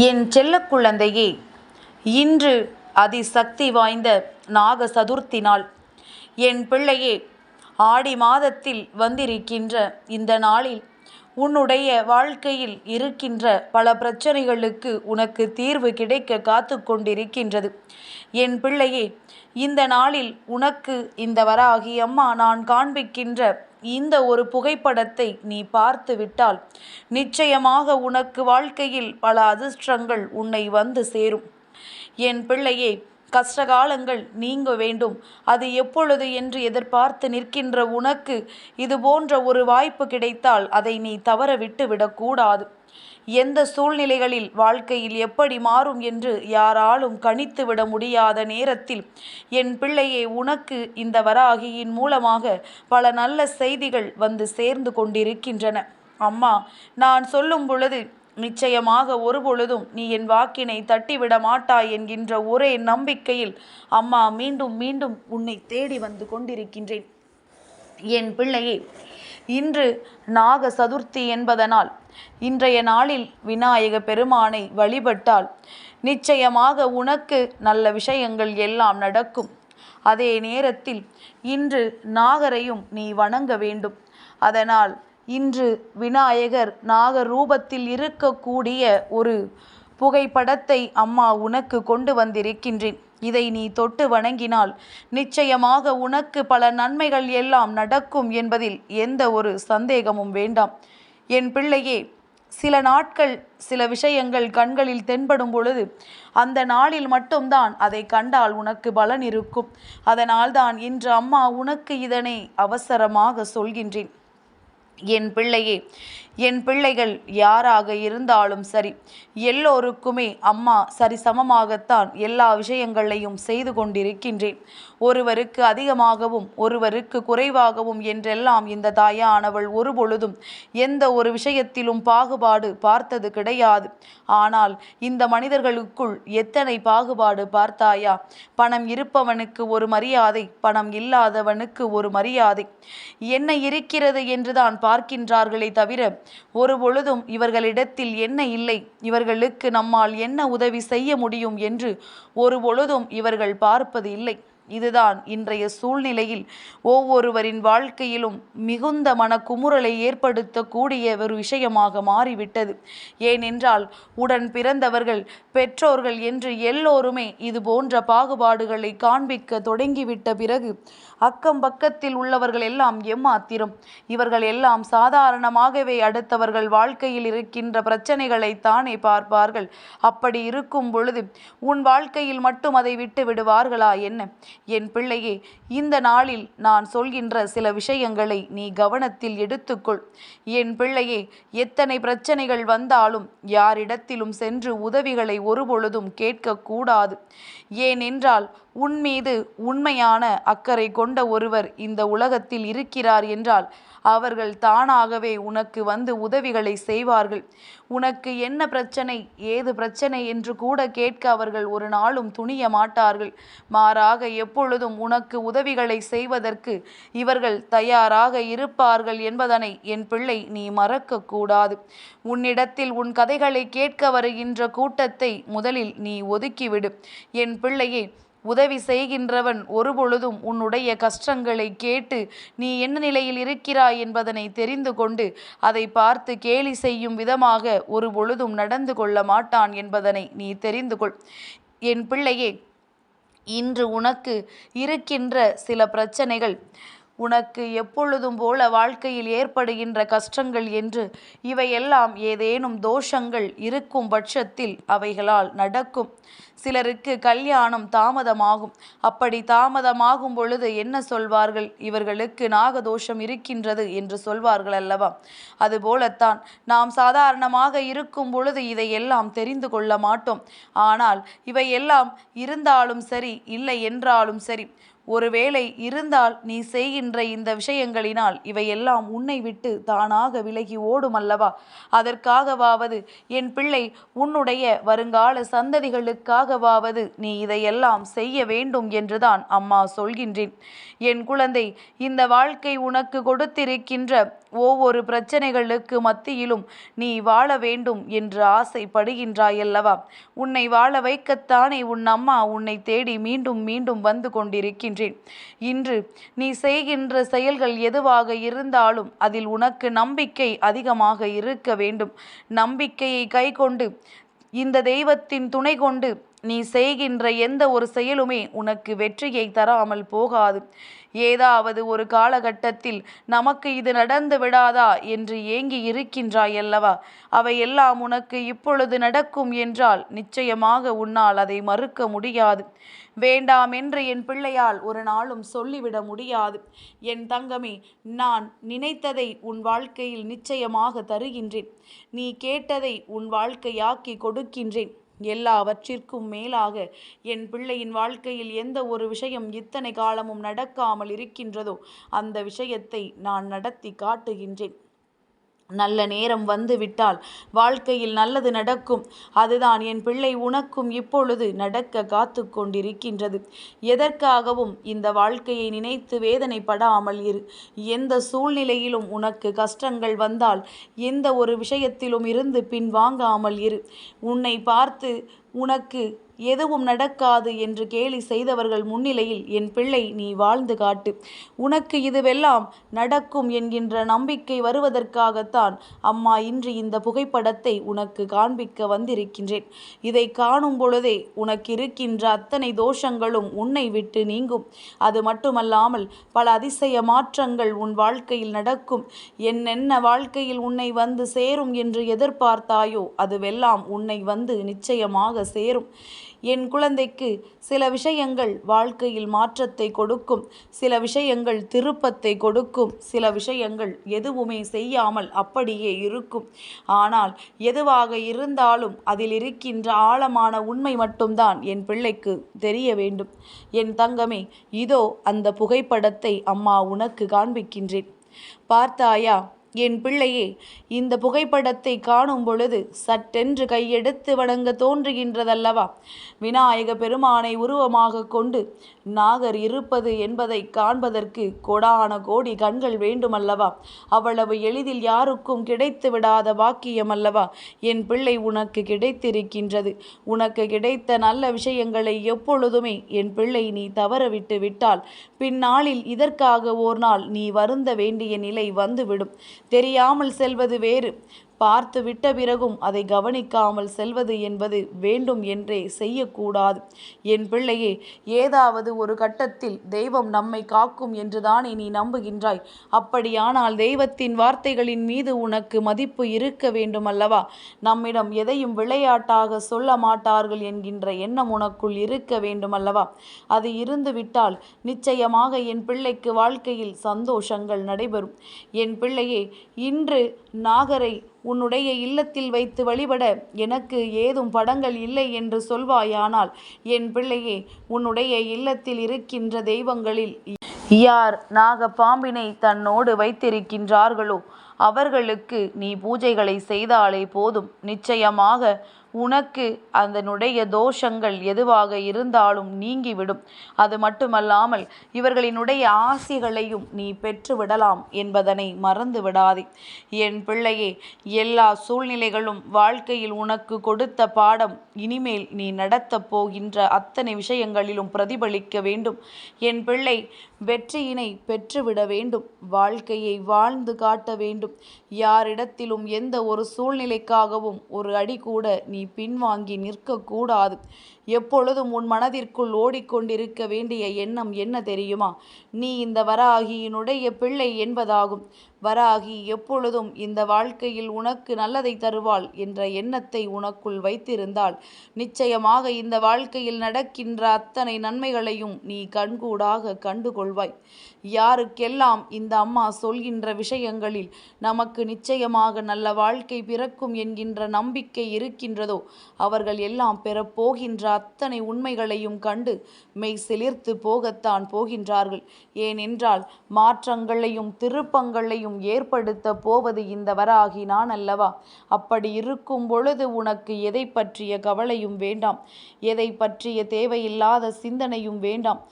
என் செல்ல குழந்தையே இன்று அதிசக்தி வாய்ந்த நாக சதுர்த்தி நாள் என் பிள்ளையே ஆடி மாதத்தில் வந்திருக்கின்ற இந்த நாளில் உன்னுடைய வாழ்க்கையில் இருக்கின்ற பல பிரச்சனைகளுக்கு உனக்கு தீர்வு கிடைக்க காத்து கொண்டிருக்கின்றது. என் பிள்ளையே இந்த நாளில் உனக்கு இந்த வராகி அம்மா நான் காண்பிக்கின்ற இந்த ஒரு புகைப்படத்தை நீ பார்த்து விட்டால் நிச்சயமாக உனக்கு வாழ்க்கையில் பல அதிர்ஷ்டங்கள் உன்னை வந்து சேரும். என் பிள்ளையே கஷ்டகாலங்கள் நீங்க வேண்டும். அது எப்பொழுது என்று எதிர்பார்த்து நிற்கின்ற உனக்கு இது போன்ற ஒரு வாய்ப்பு கிடைத்தால் அதை நீ தவற விட்டு விடக்கூடாது. எந்த சூழ்நிலைகளில் வாழ்க்கையில் எப்படி மாறும் என்று யாராலும் கணித்து விட முடியாத நேரத்தில் என் பிள்ளையே உனக்கு இந்த வராகியின் மூலமாக பல நல்ல செய்திகள் வந்து சேர்ந்து கொண்டிருக்கின்றன. அம்மா நான் சொல்லும் பொழுது நிச்சயமாக ஒருபொழுதும் நீ என் வாக்கினை தட்டிவிட மாட்டாய் என்கின்ற ஒரே நம்பிக்கையில் அம்மா மீண்டும் மீண்டும் உன்னை தேடி வந்து கொண்டிருக்கின்றேன். என் பிள்ளையே இன்று நாக சதுர்த்தி என்பதனால் இன்றைய நாளில் விநாயக பெருமானை வழிபட்டால் நிச்சயமாக உனக்கு நல்ல விஷயங்கள் எல்லாம் நடக்கும். அதே நேரத்தில் இன்று நாகரையும் நீ வணங்க வேண்டும். அதனால் இன்று விநாயகர் நாகரூபத்தில் இருக்கக்கூடிய ஒரு புகைப்படத்தை அம்மா உனக்கு கொண்டு வந்திருக்கின்றேன். இதை நீ தொட்டு வணங்கினால் நிச்சயமாக உனக்கு பல நன்மைகள் எல்லாம் நடக்கும் என்பதில் எந்த ஒரு சந்தேகமும் வேண்டாம். என் பிள்ளையே சில நாட்கள் சில விஷயங்கள் கண்களில் தென்படும் பொழுது அந்த நாளில் மட்டும்தான் அதை கண்டால் உனக்கு பலன் இருக்கும். அதனால்தான் இன்று அம்மா உனக்கு இதனை அவசரமாக சொல்கின்றேன். என் பிள்ளையே என் பிள்ளைகள் யாராக இருந்தாலும் சரி எல்லோருக்குமே அம்மா சரிசமமாகத்தான் எல்லா விஷயங்களையும் செய்து கொண்டிருக்கின்றேன். ஒருவருக்கு அதிகமாகவும் ஒருவருக்கு குறைவாகவும் என்றெல்லாம் இந்த தாயானவள் ஒருபொழுதும் எந்த ஒரு விஷயத்திலும் பாகுபாடு பார்த்தது கிடையாது. ஆனால் இந்த மனிதர்களுக்குள் எத்தனை பாகுபாடு பார்த்தாயா? பணம் இருப்பவனுக்கு ஒரு மரியாதை பணம் இல்லாதவனுக்கு ஒரு மரியாதை. என்ன இருக்கிறது என்றுதான் பார்க்கின்றார்களே தவிர ஒரு பொழுதும் இவர்களிடத்தில் என்ன இல்லை? இவர்களுக்கு நம்மால் என்ன உதவி செய்ய முடியும் என்று ஒரு பொழுதும் இவர்கள் பார்ப்பது இல்லை. இதுதான் இன்றைய சூழ்நிலையில் ஒவ்வொருவரின் வாழ்க்கையிலும் மிகுந்த மனக்குமுறலை ஏற்படுத்தக்கூடிய ஒரு விஷயமாக மாறிவிட்டது. ஏனென்றால் உடன் பிறந்தவர்கள் பெற்றோர்கள் என்று எல்லோருமே இது போன்ற பாகுபாடுகளை காண்பிக்க தொடங்கிவிட்ட பிறகு அக்கம் பக்கத்தில் உள்ளவர்கள் எல்லாம் எம்மாத்திரம்? இவர்கள் எல்லாம் சாதாரணமாகவே அடுத்தவர்கள் வாழ்க்கையில் இருக்கின்ற பிரச்சனைகளை தானே பார்ப்பார்கள். அப்படி இருக்கும் பொழுது உன் வாழ்க்கையில் மட்டும் அதை விட்டு விடுவார்களா என்ன? என் பிள்ளையே இந்த நாளில் நான் சொல்கின்ற சில விஷயங்களை நீ கவனத்தில் எடுத்துக்கொள். என் பிள்ளையே எத்தனை பிரச்சனைகள் வந்தாலும் யாரிடத்திலும் சென்று உதவிகளை ஒருபொழுதும் கேட்கக்கூடாது. ஏனென்றால் உன் மீது உண்மையான அக்கறை கொண்ட ஒருவர் இந்த உலகத்தில் இருக்கிறார் என்றால் அவர்கள் தானாகவே உனக்கு வந்து உதவிகளை செய்வார்கள். உனக்கு என்ன பிரச்சனை ஏது பிரச்சனை என்று கூட கேட்க அவர்கள் ஒரு நாளும் துணிய மாட்டார்கள். மாறாக எப்பொழுதும் உனக்கு உதவிகளை செய்வதற்கு இவர்கள் தயாராக இருப்பார்கள் என்பதனை என் பிள்ளை நீ மறக்கக்கூடாது உன்னிடத்தில் உன் கதைகளை கேட்க வருகின்ற கூட்டத்தை முதலில் நீ ஒதுக்கிவிடு. என் பிள்ளையே உதவி செய்கின்றவன் ஒருபொழுதும் உன்னுடைய கஷ்டங்களை கேட்டு நீ என்ன நிலையில் இருக்கிறாய் என்பதனை தெரிந்து கொண்டு அதை பார்த்து கேலி செய்யும் விதமாக ஒரு பொழுதும் நடந்து கொள்ள மாட்டான் என்பதனை நீ தெரிந்து கொள். என் பிள்ளையே இன்று உனக்கு இருக்கின்ற சில பிரச்சனைகள். உனக்கு எப்பொழுதும் போல வாழ்க்கையில் ஏற்படுகின்ற கஷ்டங்கள் என்று இவையெல்லாம் ஏதேனும் தோஷங்கள் இருக்கும் பட்சத்தில் அவைகளால் நடக்கும். சிலருக்கு கல்யாணம் தாமதமாகும். அப்படி தாமதமாகும் பொழுது என்ன சொல்வார்கள்? இவர்களுக்கு நாகதோஷம் இருக்கின்றது என்று சொல்வார்கள் அல்லவா? அதுபோலத்தான் நாம் சாதாரணமாக இருக்கும் பொழுது இதையெல்லாம் தெரிந்து கொள்ள மாட்டோம். ஆனால் இவையெல்லாம் இருந்தாலும் சரி இல்லை என்றாலும் சரி ஒருவேளை இருந்தால் நீ செய்கின்ற இந்த விஷயங்களினால் இவையெல்லாம் உன்னை விட்டு தானாக விலகி ஓடும் அல்லவா அதற்காகவாவது என் பிள்ளை உன்னுடைய வருங்கால சந்ததிகளுக்காகவாவது நீ இதையெல்லாம் செய்ய வேண்டும் என்றுதான் அம்மா சொல்கின்றேன். என் குழந்தை இந்த வாழ்க்கை உனக்கு கொடுத்திருக்கின்ற ஒவ்வொரு பிரச்சனைகளுக்கு மத்தியிலும் நீ வாழ வேண்டும் என்று ஆசைப்படுகின்றாயல்லவா? உன்னை வாழ வைக்கத்தானே உன் அம்மா உன்னை தேடி மீண்டும் மீண்டும் வந்து கொண்டிருக்கின்றேன். இன்று நீ செய்கின்ற செயல்கள் எதுவாக இருந்தாலும் அதில் உனக்கு நம்பிக்கை அதிகமாக இருக்க வேண்டும். நம்பிக்கையை கைக்கொண்டு இந்த தெய்வத்தின் துணை கொண்டு நீ செய்கின்ற எந்த ஒரு செயலுமே உனக்கு வெற்றியை தராமல் போகாது. ஏதாவது ஒரு காலகட்டத்தில் நமக்கு இது நடந்து விடாதா என்று ஏங்கி இருக்கின்றாய் அல்லவா அவையெல்லாம் உனக்கு இப்பொழுது நடக்கும் என்றால் நிச்சயமாக உன்னால் அதை மறுக்க முடியாது. வேண்டாம் என்று என் பிள்ளையால் ஒரு நாளும் சொல்லிவிட முடியாது. என் தங்கமே நான் நினைத்ததை உன் வாழ்க்கையில் நிச்சயமாக தருகின்றேன். நீ கேட்டதை உன் வாழ்க்கையாக்கி கொடுக்கின்றேன். எல்லாவற்றிற்கும் மேலாக என் பிள்ளையின் வாழ்க்கையில் எந்த ஒரு விஷயம் இத்தனை காலமும் நடக்காமல் இருக்கின்றதோ அந்த விஷயத்தை நான் நடத்தி காட்டுகின்றேன். நல்ல நேரம் வந்து விட்டால் வாழ்க்கையில் நல்லது நடக்கும். அதுதான் என் பிள்ளை உனக்கும் இப்பொழுது நடக்க காத்து கொண்டிருக்கின்றது. எதற்காகவும் இந்த வாழ்க்கையை நினைத்து வேதனைப்படாமல் இரு. எந்த சூழ்நிலையிலும் உனக்கு கஷ்டங்கள் வந்தால் எந்த ஒரு விஷயத்திலும் இருந்து பின்வாங்காமல் இரு. உன்னை பார்த்து உனக்கு எதுவும் நடக்காது என்று கேலி செய்தவர்கள் முன்னிலையில் என் பிள்ளை நீ வாழ்ந்து காட்டு. உனக்கு இதுவெல்லாம் நடக்கும் என்கின்ற நம்பிக்கை வருவதற்காகத்தான் அம்மா இன்று இந்த புகைப்படத்தை உனக்கு காண்பிக்க வந்திருக்கின்றேன். இதை காணும் பொழுதே உனக்கு இருக்கின்ற அத்தனை தோஷங்களும் உன்னை விட்டு நீங்கும். அது மட்டுமல்லாமல் பல அதிசய மாற்றங்கள் உன் வாழ்க்கையில் நடக்கும். என்னென்ன வாழ்க்கையில் உன்னை வந்து சேரும் என்று எதிர்பார்த்தாயோ அதுவெல்லாம் உன்னை வந்து நிச்சயமாக சேரும். என் குழந்தைக்கு சில விஷயங்கள் வாழ்க்கையில் மாற்றத்தை கொடுக்கும் சில விஷயங்கள் திருப்பத்தை கொடுக்கும் சில விஷயங்கள் எதுவுமே செய்யாமல் அப்படியே இருக்கும். ஆனால் எதுவாக இருந்தாலும் அதில் இருக்கின்ற ஆழமான உண்மை மட்டும்தான் என் பிள்ளைக்கு தெரிய வேண்டும். என் தங்கமே இதோ அந்த புகைப்படத்தை அம்மா உனக்கு காண்பிக்கின்றேன். பார்த்தாயா என் பிள்ளையே இந்த புகைப்படத்தை காணும் பொழுது சட்டென்று கையெடுத்து வணங்க தோன்றுகின்றதல்லவா? விநாயக பெருமானை உருவமாக கொண்டு நாகர் இருப்பது என்பதை காண்பதற்கு கொடான கோடி கண்கள் வேண்டுமல்லவா? அவ்வளவு எளிதில் யாருக்கும் கிடைத்து விடாத பாக்கியம் அல்லவா என் பிள்ளை உனக்கு கிடைத்திருக்கின்றது. உனக்கு கிடைத்த நல்ல விஷயங்களை எப்பொழுதுமே என் பிள்ளை நீ தவறவிட்டு விட்டால் பின்னாளில் இதற்காக ஓர் நாள் நீ வருந்த வேண்டிய நிலை வந்துவிடும். தெரியாமல் செல்வது வேறு. பார்த்து விட்ட பிறகும் அதை கவனிக்காமல் செல்வது என்பது வேண்டும் என்றே செய்யக்கூடாது. என் பிள்ளையே ஏதாவது ஒரு கட்டத்தில் தெய்வம் நம்மை காக்கும் என்றுதானே நீ நம்புகின்றாய். அப்படியானால் தெய்வத்தின் வார்த்தைகளின் மீது உனக்கு மதிப்பு இருக்க வேண்டும் அல்லவா நம்மிடம் எதையும் விளையாட்டாக சொல்ல மாட்டார்கள் என்கின்ற எண்ணம் உனக்குள் இருக்க வேண்டும் அல்லவா அது இருந்துவிட்டால் நிச்சயமாக என் பிள்ளைக்கு வாழ்க்கையில் சந்தோஷங்கள் நடைபெறும். என் பிள்ளையே இன்று நாகரை உன்னுடைய இல்லத்தில் வைத்து வழிபட எனக்கு ஏதும் படங்கள் இல்லை என்று சொல்வாயானால் என் பிள்ளையே உன்னுடைய இல்லத்தில் இருக்கின்ற தெய்வங்களில் யார் நாக பாம்பினை தன்னோடு வைத்திருக்கின்றார்களோ அவர்களுக்கு நீ பூஜைகளை செய்தாலே போதும். நிச்சயமாக உனக்கு அதனுடைய தோஷங்கள் எதுவாக இருந்தாலும் நீங்கிவிடும். அது மட்டுமல்லாமல் இவர்களினுடைய ஆசிகளையும் நீ பெற்று விடலாம் என்பதனை மறந்து விடாதே என் பிள்ளையே எல்லா சூழ்நிலைகளும் வாழ்க்கையில் உனக்கு கொடுத்த பாடம் இனிமேல் நீ நடத்தப் போகின்ற அத்தனை விஷயங்களிலும் பிரதிபலிக்க வேண்டும். என் பிள்ளை வெற்றியினை பெற்றுவிட வேண்டும். வாழ்க்கையை வாழ்ந்து காட்ட வேண்டும். யாரிடத்திலும் எந்த ஒரு சூழ்நிலைக்காகவும் ஒரு அடி கூட நீ பின்வாங்கி நிற்கக்கூடாது. எப்பொழுதும் உன் மனதிற்குள் ஓடிக்கொண்டிருக்க வேண்டிய எண்ணம் என்ன தெரியுமா? நீ இந்த வராகியினுடைய பிள்ளை என்பதாகும். வராகி எப்பொழுதும் இந்த வாழ்க்கையில் உனக்கு நல்லதை தருவாள் என்ற எண்ணத்தை உனக்குள் வைத்திருந்தால் நிச்சயமாக இந்த வாழ்க்கையில் நடக்கின்ற அத்தனை நன்மைகளையும் நீ கண்கூடாக கண்டுகொள்வாய். யாருக்கெல்லாம் இந்த அம்மா சொல்கின்ற விஷயங்களில் நமக்கு நிச்சயமாக நல்ல வாழ்க்கை பிறக்கும் என்கின்ற நம்பிக்கை இருக்கின்றதோ இருக்கிறதோ அவர்கள் எல்லாம் பெறப்போகின்ற அத்தனை உண்மைகளையும் கண்டு மெய் சிலிர்த்து போகத்தான் போகின்றார்கள். ஏனென்றால் மாற்றங்களையும் திருப்பங்களையும் ஏற்படுத்த போவது இந்த வராகி நான் அல்லவா? அப்படி இருக்கும் பொழுது உனக்கு எதை பற்றிய கவலையும் வேண்டாம். எதை பற்றிய தேவையில்லாத சிந்தனையும் வேண்டாம்.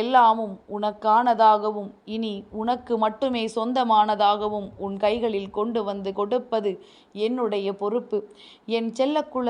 எல்லாமும் உனக்கானதாகவும் இனி உனக்கு மட்டுமே சொந்தமானதாகவும் உன் கைகளில் கொண்டு வந்து கொடுப்பது என்னுடைய பொறுப்பு. என் செல்லக்குள்ள